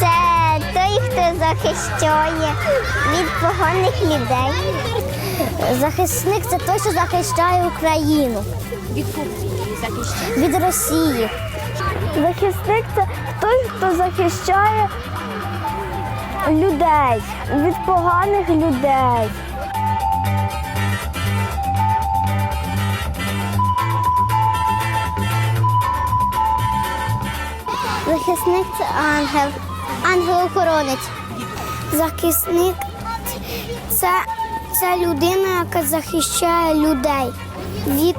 Це той, хто захищає від поганих людей. Захисник це той, що захищає Україну Від захищає? від Росії. Захисник це той, хто захищає людей від поганих людей. Захисник це ангел, ангел-охоронець. Захисник це, це людина, яка захищає людей від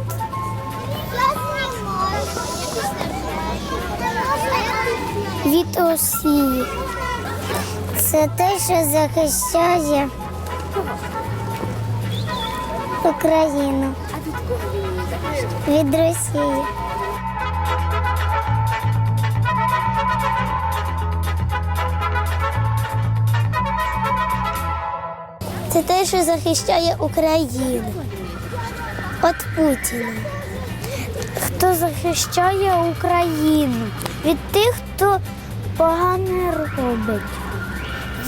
від Росії. Це те, що захищає Україну від Росії. Це те, що захищає Україну від Путіна. Хто захищає Україну від тих, хто погане робить.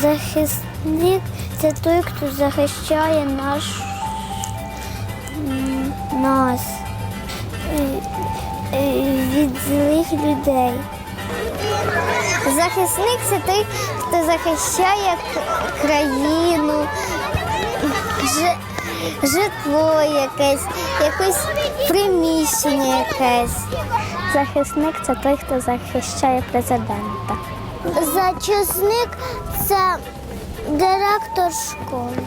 Захисник це той, хто захищає наш нас е, е, від злих людей. Захисник це той, хто захищає країну, жи- житло якесь, якесь приміщення якесь. Захисник це той, хто захищає президента. Зачисник це директор школи.